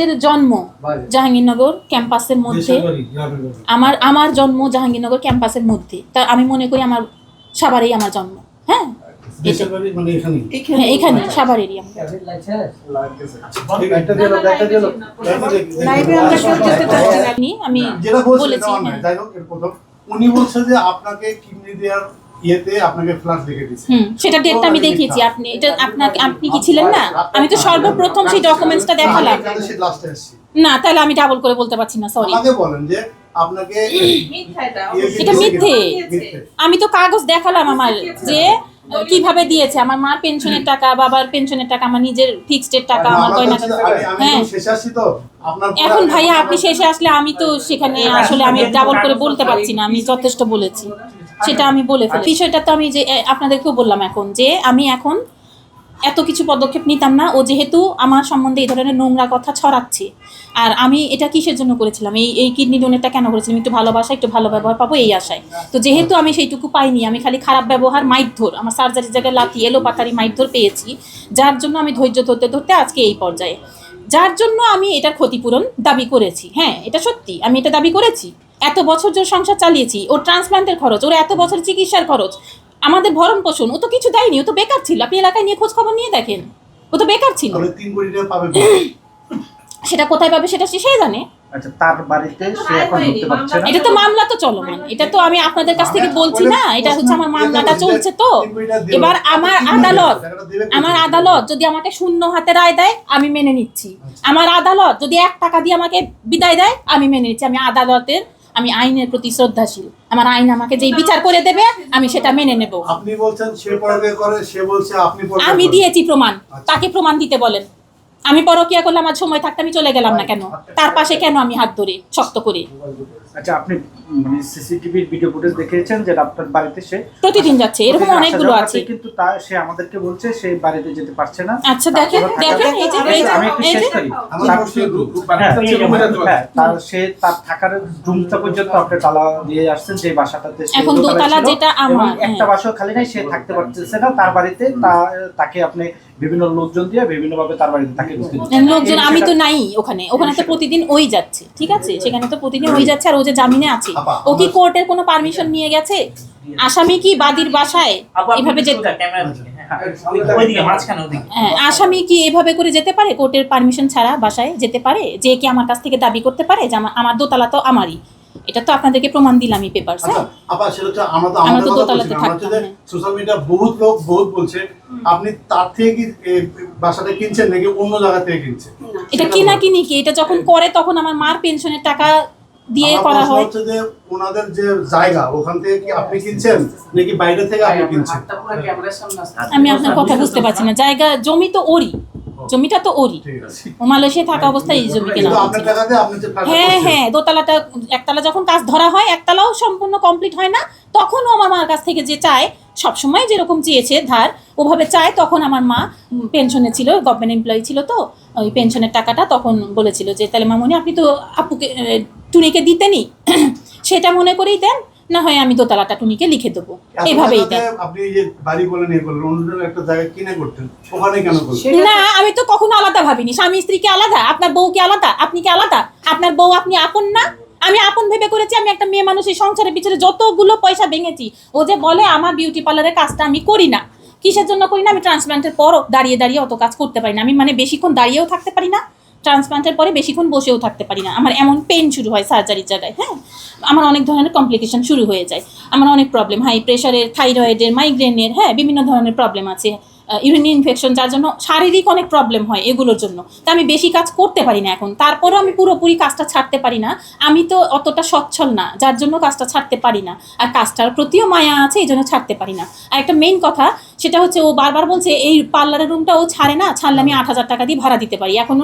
আমাদের জন্ম জাহাঙ্গীরনগর ক্যাম্পাসের মধ্যে। আমার আমার জন্ম জাহাঙ্গীরনগর ক্যাম্পাসের মধ্যে। তা আমি মনে করি আমার সাভারেই আমার জন্ম। হ্যাঁ? মানে হ্যাঁ এখানে। চাচ্ছি না। আমি বলছে। হ্যাঁ। উনি বলছে যে আপনাকে কিডনি দেওয়ার ইয়েতে আপনাকে ফ্লাশ দেখে দিয়েছে হুম সেটা ডেটটা আমি দেখিয়েছি। আপনি এটা আপনাকে আপনি কি ছিলেন না? আমি তো সর্বপ্রথম সেই ডকুমেন্টসটা দেখালাম। না তাহলে আমি ডাবল করে বলতে পারছি না সরি আমাকে বলেন যে আপনাকে এটা। ইয়ে এটা মিথ্যে। আমি তো কাগজ দেখালাম আমার যে কীভাবে দিয়েছে। আমার মার পেনশনের টাকা বাবার পেনশনের টাকা আমার নিজের ফিক্সড এর টাকা আমার গয়না হ্যাঁ। এখন ভাইয়া আপনি শেষে আসলে আমি তো সেখানে আসলে আমি ডাবল করে বলতে পারছি না আমি যথেষ্ট বলেছি। সেটা আমি বলে ফেলি বিষয়টা তো আমি যে আপনাদেরকেও বললাম এখন যে আমি এখন এত কিছু পদক্ষেপ নিতাম না। ও যেহেতু আমার সম্বন্ধে এই ধরনের নোংরা কথা ছড়াচ্ছে। আর আমি এটা কিসের জন্য করেছিলাম? এই এই কিডনি ডোনেটটা কেন করেছিলাম? একটু ভালোবাসা একটু ভালো ব্যবহার পাবো এই আশায়। তো যেহেতু আমি সেইটুকু পাইনি আমি খালি খারাপ ব্যবহার মাইধর আমার সার্জারির জায়গায় লাথি এলো পাতারি মাইধর পেয়েছি। যার জন্য আমি ধৈর্য ধরতে ধরতে আজকে এই পর্যায়ে। যার জন্য আমি এটার ক্ষতিপূরণ দাবি করেছি। হ্যাঁ এটা সত্যি আমি এটা দাবি করেছি। এত বছর যে সংসার চালিয়েছি ওর ট্রান্সপ্লান্টের খরচ ওর এত বছর চিকিৎসার খরচ আমাদের ভরণ পোষণ ও তো কিছু দেয়নি ও তো বেকার ছিল। আপনি এলাকায় নিয়ে খোঁজ খবর নিয়ে দেখেন ও তো বেকার ছিল। তাহলে তিন কোটি টাকা পাবে সেটা কোথায় পাবে সেটা সে সে জানে। আচ্ছা তার বাড়িতে সে এখন ঢুকতে পারছে না? এটা তো মামলা তো চলমান। এটা তো আমি আপনাদের কাছ থেকে বলছি না এটা হচ্ছে আমার মামলাটা চলছে তো। এবার আমার আদালত আমার আদালত যদি আমাকে শূন্য হাতে রায় দেয় আমি মেনে নিচ্ছি। আমার আদালত যদি এক টাকা দিয়ে আমাকে বিদায় দেয় আমি মেনে নিচ্ছি। আমি আদালতের আমি আইনের প্রতি শ্রদ্ধাশীল। আমার আইন আমাকে যেই বিচার করে দেবে আমি সেটা মেনে নেব। আপনি বলছেন সে পরকে করে সে বলছে আপনি পড়বে আমি দিয়েছি প্রমাণ। তাকে প্রমাণ দিতে বলেন। আমি পরকিয়া করলে আমার সময় থাকতে আমি চলে গেলাম না কেন? তার পাশে কেন আমি হাত ধরে শক্ত করে? আচ্ছা আপনি মানে সিসিটিভির ভিডিও ফুটেজ দেখেছেন যে আপনার বাড়িতে সে প্রতিদিন যাচ্ছে এরকম অনেকগুলো আছে। কিন্তু তা সে আমাদেরকে বলছে সে বাড়িতে যেতে পারছে না। আচ্ছা দেখেন দেখেন এই যে এই যে আমি একটু শেষ করি। তার- একটু- হ্যাঁ, হ্যাঁ, তার সে তার থাকার রুমটা পর্যন্ত আপনি তালা দিয়ে আসছেন যে বাসাটাতে সে এখন দোতলা যেটা আমার, একটা হ্যাঁ। বাসাও খালি নাই সে থাকতে পারতেছে না। তার বাড়িতে তা- তাকে আপনি বিভিন্ন লোকজন দিয়ে বিভিন্ন ভাবে তার বাড়িতে তাকে ঢুকতে দিচ্ছেন। লোকজন আমি তো নাই ওখানে। ওখানে তো প্রতিদিন ওই যাচ্ছে ঠিক আছে? সেখানে তো প্রতিদিন ওই যাচ্ছে আর ও যে জামিনে আছে। ও কি কোর্টের কোনো পারমিশন নিয়ে গেছে? আসামি কি বাদীর বাসায়? এভাবে যেতে হ্যাঁ, আসামি কি এভাবে করে যেতে পারে? কোর্টের পারমিশন ছাড়া বাসায় যেতে পারে? যে কি আমার কাছ থেকে দাবি করতে পারে? যে আমার- আমার দোতলা তো আমারই। এটা তো আপনাদেরকে প্রমাণ দিলামই পেপারস আচ্ছা আপা সেটা হচ্ছে আমরা তো আমরা তো দোতলাতে থাকতাম, সোশ্যাল মিডিয়া বহুত লোক বহুত বলছে আপনি তার থেকে কি বাসাটা কিনছেন নাকি অন্য জায়গা থেকে কিনছেন? এটা কিনা কিনি কি এটা যখন করে তখন আমার মার পেনশনের টাকা দিয়ে করা হয়। হচ্ছে যে ওনাদের যে জায়গা ওখান থেকে কি আপনি কিনছেন নাকি বাইরে থেকে আপনি কিনছেন? আমি আপনার কথা বুঝতে পারছি না। জায়গা জমি তো ওরই। জমিটা তো ওরই। ও মালয়েশিয়া থাকা অবস্থায় এই জমি কেনা হ্যাঁ হ্যাঁ দোতলাটা একতলা যখন কাজ ধরা হয় একতলাও সম্পূর্ণ কমপ্লিট হয় না। তখনও আমার মার কাছ থেকে যে চায় সবসময় যেরকম চেয়েছে ধার ওভাবে চায় তখন আমার মা পেনশনে ছিল গভর্নমেন্ট এমপ্লয়ি ছিল তো ওই পেনশনের টাকাটা তখন বলেছিল যে তাহলে মামনি আপনি তো আপুকে টুনিকে দিতেনি সেটা মনে করেই দেন না হয় আমি দোতলাটা টুনিকে লিখে দেবো। দেন আপনি এই যে বাড়ি করলেন ইয়ে করলেন অন্য একটা জায়গা কিনে করতেন ওখানে কেন করলেন? না আমি তো কখনো আলাদা ভাবিনি। স্বামী স্ত্রী কি আলাদা আপনার বউ কি আলাদা আপনি কি আলাদা? আপনার বউ আপনি আপন না? আমি আপন ভেবে করেছি আমি একটা মেয়ে মানুষ এই সংসারের পিছনে যতগুলো পয়সা ভেঙেছি ও যে বলে আমার বিউটি পার্লারের কাজটা আমি করি না। কিসের জন্য করি না? আমি ট্রান্সপ্লান্টের পরও দাঁড়িয়ে দাঁড়িয়ে অত কাজ করতে পারি না। আমি মানে বেশিক্ষণ দাঁড়িয়েও থাকতে পারি না। ট্রান্সপ্লান্টের পরে বেশিক্ষণ বসেও থাকতে পারি না। আমার এমন পেন শুরু হয় সার্জারির জায়গায় হ্যাঁ? আমার অনেক ধরনের কমপ্লিকেশন শুরু হয়ে যায়। আমার অনেক প্রবলেম হাই প্রেশারের থাইরয়েডের মাইগ্রেনের হ্যাঁ? বিভিন্ন ধরনের প্রবলেম আছে। ইউরিন ইনফেকশন যার জন্য শারীরিক অনেক প্রবলেম হয় এগুলোর জন্য। তা আমি বেশি কাজ করতে পারি না এখন। তারপরেও আমি পুরোপুরি কাজটা ছাড়তে পারি না। আমি তো অতটা সচ্ছল না, যার জন্য কাজটা ছাড়তে পারি না। আর কাজটার প্রতিও মায়া আছে, এই জন্য ছাড়তে পারি না। আর একটা মেইন কথা সেটা হচ্ছে ও বারবার বলছে, এই পার্লারের রুমটা ও ছাড়ে না, ছাড়লে আমি আট হাজার টাকা দিয়ে ভাড়া দিতে পারি। এখন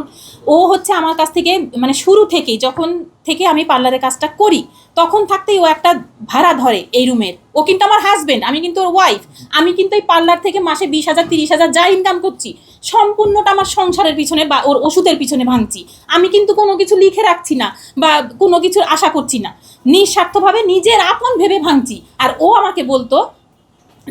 ও হচ্ছে আমার কাছ থেকে মানে শুরু থেকেই, যখন থেকে আমি পার্লারের কাজটা করি, তখন থাকতেই ও একটা ভাড়া ধরে এই রুমের ও কিন্তু আমার হাজবেন্ড আমি কিন্তু ওর ওয়াইফ আমি কিন্তু এই পার্লার থেকে মাসে বিশ হাজার, তিরিশ হাজার যা ইনকাম করছি, সম্পূর্ণটা আমার সংসারের পিছনে বা ওর ওষুধের পিছনে ভাঙছি। আমি কিন্তু কোনো কিছু লিখে রাখছি না বা কোনো কিছুর আশা করছি না। নিঃস্বার্থভাবে নিজের আপন ভেবে ভাঙছি। আর ও আমাকে বলতো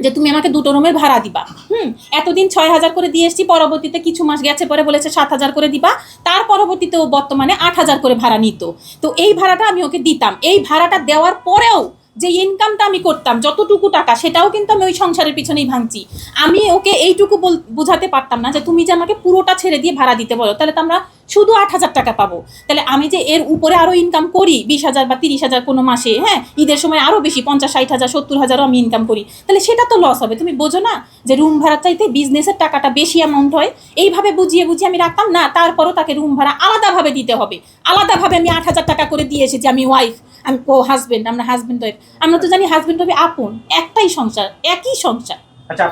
যে তুমি আমাকে দুটো রুমের ভাড়া দিবা, হুম? এতদিন ছয় হাজার করে দিয়ে এসছি, পরবর্তীতে কিছু মাস গেছে পরে বলেছে সাত হাজার করে দিবা, তার পরবর্তীতে ও বর্তমানে আট হাজার করে ভাড়া নিত। তো এই ভাড়াটা আমি ওকে দিতাম। এই ভাড়াটা দেওয়ার পরেও যে ইনকামটা আমি করতাম, যতটুকু টাকা, সেটাও কিন্তু আমি ওই সংসারের পিছনেই ভাঙছি। আমি ওকে এইটুকু বোঝাতে পারতাম না যে, তুমি যে আমাকে পুরোটা ছেড়ে দিয়ে ভাড়া দিতে বলো, তাহলে তো আমরা শুধু আট হাজার টাকা পাবো। তাহলে আমি যে এর উপরে আরও ইনকাম করি, বিশ হাজার বা তিরিশ হাজার কোনো মাসে হ্যাঁ ঈদের সময় আরও বেশি, পঞ্চাশ, ষাট হাজার, সত্তর হাজারও আমি ইনকাম করি, তাহলে সেটা তো লস হবে। তুমি বোঝো না যে রুম ভাড়া চাইতে বিজনেসের টাকাটা বেশি অ্যামাউন্ট হয়। এইভাবে বুঝিয়ে বুঝিয়ে আমি রাখতাম না, তারপরও তাকে রুম ভাড়া আলাদাভাবে দিতে হবে। আলাদাভাবে আমি আট হাজার টাকা করে দিয়ে এসেছি, আমি ওয়াইফ আমি ও হাজবেন্ড আমরা হাজবেন্ড ওয়াইফ আমরা তো জানি হাজবেন্ড হবে আপন একটাই সংসার একই সংসার। আচ্ছা।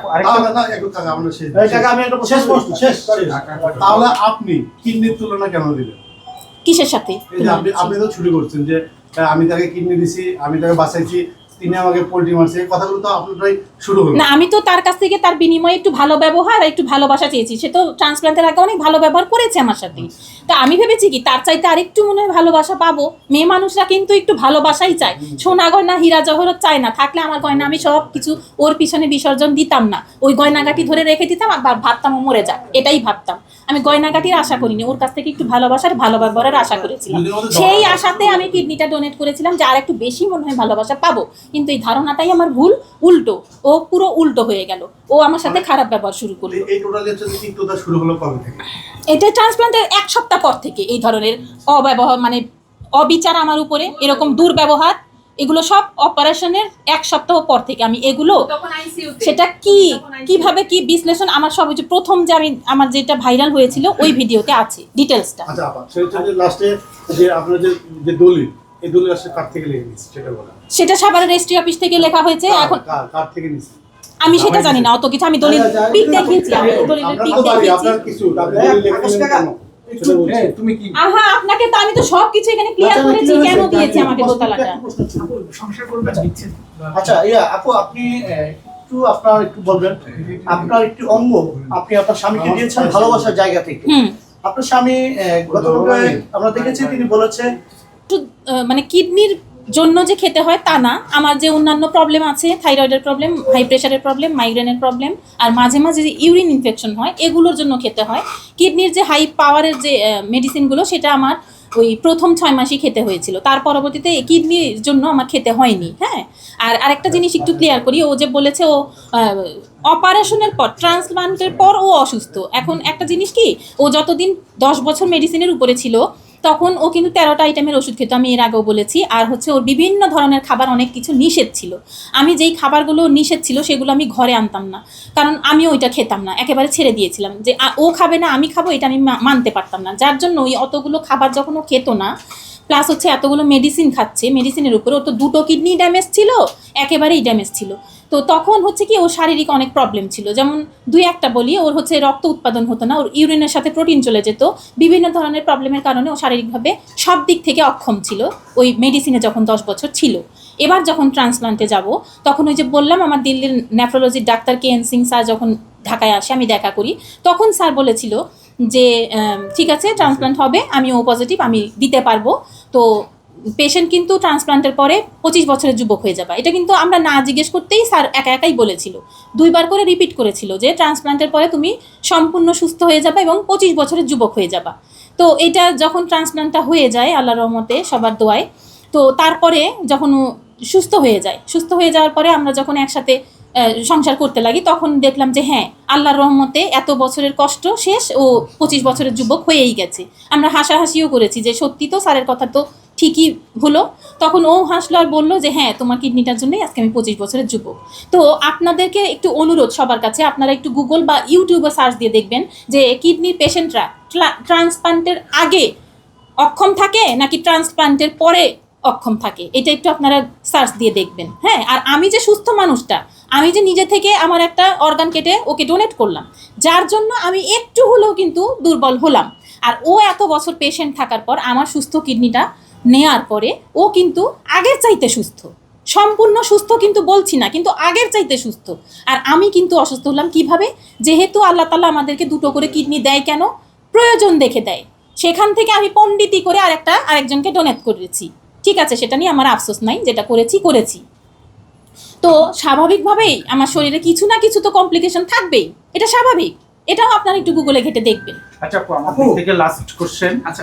তাহলে আপনি কিডনির তুলনা কেন দিলেন? কিসের সাথে? আপনি আপনি তো ছুটি করছেন যে আমি তাকে কিডনি দিছি আমি তাকে বাঁচাইছি তিনি আমাকে পোল্ট্রি মারছে। এই কথাগুলো তো আপনারাই শুরু হলো। না, আমি তো তার কাছ থেকে তার বিনিময়ে একটু ভালো ব্যবহার আর একটু ভালোবাসা চেয়েছি। সে তো ট্রান্সপ্লান্টের আগে অনেক ভালো ব্যবহার করেছে আমার সাথে। তা আমি ভেবেছি কি, তার চাইতে আরেকটু মনে হয় ভালোবাসা পাবো। মেয়ে মানুষরা কিন্তু একটু ভালোবাসাই চায়। সোনা গয়না হীরা জহরত চায় না। থাকলে আমার গয়না আমি সব কিছু ওর পিছনে বিসর্জন দিতাম না। ওই গয়নাগাটি ধরে রেখে দিতাম, আর ভাবতাম ও মরে যাক। এটাই ভাবতাম। আমি গয়নাগাটির আশা করিনি। ওর কাছ থেকে একটু ভালোবাসার, ভালো ব্যবহারের আশা করেছিলাম। সেই আশাতে আমি কিডনিটা ডোনেট করেছিলাম যে আর একটু বেশি মনে হয় ভালোবাসা পাবো। কিন্তু এই ধারণাটাই আমার ভুল উল্টো। ও পুরো উল্টো হয়ে গেল। ও আমার সাথে খারাপ ব্যবহার শুরু করল। এই টোটালি হচ্ছে যে তিক্ততা শুরু হলো কবে থেকে? এটা ট্রান্সপ্লান্টের এক সপ্তাহ পর থেকে এই ধরনের অব্যবহার মানে অবিচার আমার উপরে এরকম দুর্ব্যবহার এগুলো সব অপারেশনের এক সপ্তাহ পর থেকে আমি এগুলো। সেটা কি কীভাবে কি বিশ্লেষণ আমার সব হচ্ছে প্রথম যে আমি আমার যেটা ভাইরাল হয়েছিল ওই ভিডিওতে আছে ডিটেলসটা আচ্ছা লাস্টে যে আপনার যে যে দলিল সেটা বলা। সেটা সাভারের রেজিস্ট্রি অফিস থেকে লেখা হয়েছে এখন কার থেকে আমি সেটা জানি না অত কিছু আমি দলিল পিক দেখিয়েছি আমি দলিলের পিক দেখিয়েছি। কি আহা আপনাকে তো আমি তো সব কিছু এখানে ক্লিয়ার করেছি কেন দিয়েছি আমাকে দোতলাটা? আচ্ছা ইয়া আপু আপনি একটু আপনার একটু বলবেন আপনার একটি অঙ্গ আপনি আপনার স্বামীকে দিয়েছেন ভালোবাসার জায়গা থেকে। আপনার স্বামী গতকালকে আমরা দেখেছি তিনি বলেছে মানে কিডনির জন্য যে খেতে হয় তা না। আমার যে অন্যান্য প্রবলেম আছে থাইরয়েডের প্রবলেম হাই প্রেশারের প্রবলেম মাইগ্রেনের প্রবলেম আর মাঝে মাঝে যে ইউরিন ইনফেকশন হয়, এগুলোর জন্য খেতে হয়। কিডনির যে হাই পাওয়ারের যে মেডিসিনগুলো সেটা আমার ওই প্রথম ছয় মাসই খেতে হয়েছিল। তার পরবর্তীতে কিডনির জন্য আমার খেতে হয়নি হ্যাঁ? আর আরেকটা জিনিস একটু ক্লিয়ার করি, ও যে বলেছে ও অপারেশনের পর ট্রান্সপ্লান্টের পর ও অসুস্থ। এখন একটা জিনিস কি, ও যতদিন দশ বছর মেডিসিনের উপরে ছিল তখন ও কিন্তু তেরোটা আইটেমের ওষুধ খেত, আমি এর আগেও বলেছি। আর হচ্ছে ওর বিভিন্ন ধরনের খাবার অনেক কিছু নিষেধ ছিল। আমি যেই খাবারগুলো নিষেধ ছিল সেগুলো আমি ঘরে আনতাম না। কারণ আমি ওইটা খেতাম না। একেবারে ছেড়ে দিয়েছিলাম যে ও খাবে না, আমি খাব, এটা আমি মানতে পারতাম না। যার জন্য ওই অতগুলো খাবার যখন ও খেত না প্লাস হচ্ছে এতগুলো মেডিসিন খাচ্ছে মেডিসিনের উপরে ওর তো দুটো কিডনি ড্যামেজ ছিল, একেবারেই ড্যামেজ ছিল। তো তখন হচ্ছে কি ওর শারীরিক অনেক প্রবলেম ছিল। যেমন দুই একটা বলি, ওর হচ্ছে রক্ত উৎপাদন হতো না, ওর ইউরিনের সাথে প্রোটিন চলে যেত। বিভিন্ন ধরনের প্রবলেমের কারণে ও শারীরিকভাবে সব দিক থেকে অক্ষম ছিল, ওই মেডিসিনে যখন দশ বছর ছিল। এবার যখন ট্রান্সপ্লান্টে যাব, তখন ওই যে বললাম, আমার দিল্লির নেফ্রোলজির ডাক্তার কে এন সিং স্যার যখন ঢাকায় আসে, আমি দেখা করি, তখন স্যার বলেছিল যে ঠিক আছে ট্রান্সপ্লান্ট হবে আমি ও পজিটিভ আমি দিতে পারব। তো পেশেন্ট কিন্তু ট্রান্সপ্লান্টের পরে পঁচিশ বছরের যুবক হয়ে যাবে। এটা কিন্তু আমরা না জিজ্ঞেস করতেই স্যার একা একাই বলেছিল। দুইবার করে রিপিট করেছিল যে ট্রান্সপ্লান্টের পরে তুমি সম্পূর্ণ সুস্থ হয়ে যাবে এবং পঁচিশ বছরের যুবক হয়ে যাবা। তো এটা যখন ট্রান্সপ্লান্টটা হয়ে যায় আল্লাহ রহমতে সবার দোয়ায়, তো তারপরে যখন সুস্থ হয়ে যায়, সুস্থ হয়ে যাওয়ার পরে আমরা যখন একসাথে সংসার করতে লাগি, তখন দেখলাম যে হ্যাঁ আল্লাহর রহমতে এত বছরের কষ্ট শেষ ও পঁচিশ বছরের যুবক হয়েই গেছে। আমরা হাসাহাসিও করেছি যে সত্যি তো স্যারের কথা তো ঠিকই হলো। তখন ও হাসলো আর বলল যে হ্যাঁ তোমার কিডনিটার জন্যই আজকে আমি পঁচিশ বছরের যুবক। তো আপনাদেরকে একটু অনুরোধ সবার কাছে, আপনারা একটু গুগল বা ইউটিউবে সার্চ দিয়ে দেখবেন যে কিডনির পেশেন্টরা ট্রান্সপ্লান্টের আগে অক্ষম থাকে নাকি ট্রান্সপ্লান্টের পরে অক্ষম থাকে? এটা একটু আপনারা সার্চ দিয়ে দেখবেন হ্যাঁ? আর আমি যে সুস্থ মানুষটা, আমি যে নিজে থেকে আমার একটা অর্গান কেটে ওকে ডোনেট করলাম, যার জন্য আমি একটু হলেও কিন্তু দুর্বল হলাম। আর ও এত বছর পেশেন্ট থাকার পর আমার সুস্থ কিডনিটা নেয়ার পরে ও কিন্তু আগের চাইতে সুস্থ। সম্পূর্ণ সুস্থ কিন্তু বলছি না, কিন্তু আগের চাইতে সুস্থ। আর আমি কিন্তু অসুস্থ হলাম কীভাবে? যেহেতু আল্লাহ তালা আমাদেরকে দুটো করে কিডনি দেয় কেন? প্রয়োজন দেখে দেয়। সেখান থেকে আমি পণ্ডিতি করে আরেকটা, আরেকজনকে ডোনেট করেছি। ঠিক আছে, সেটা নিয়ে আমার আফসোস নাই, যেটা করেছি করেছি। তো স্বাভাবিকভাবেই আমার শরীরে কিছু না কিছু তো কমপ্লিকেশন থাকবেই। এটা স্বাভাবিক। এটাও আপনারা একটু গুগলে ঘেটে দেখবেন। আচ্ছা আপু, আমার থেকে লাস্ট কোশ্চেন আচ্ছা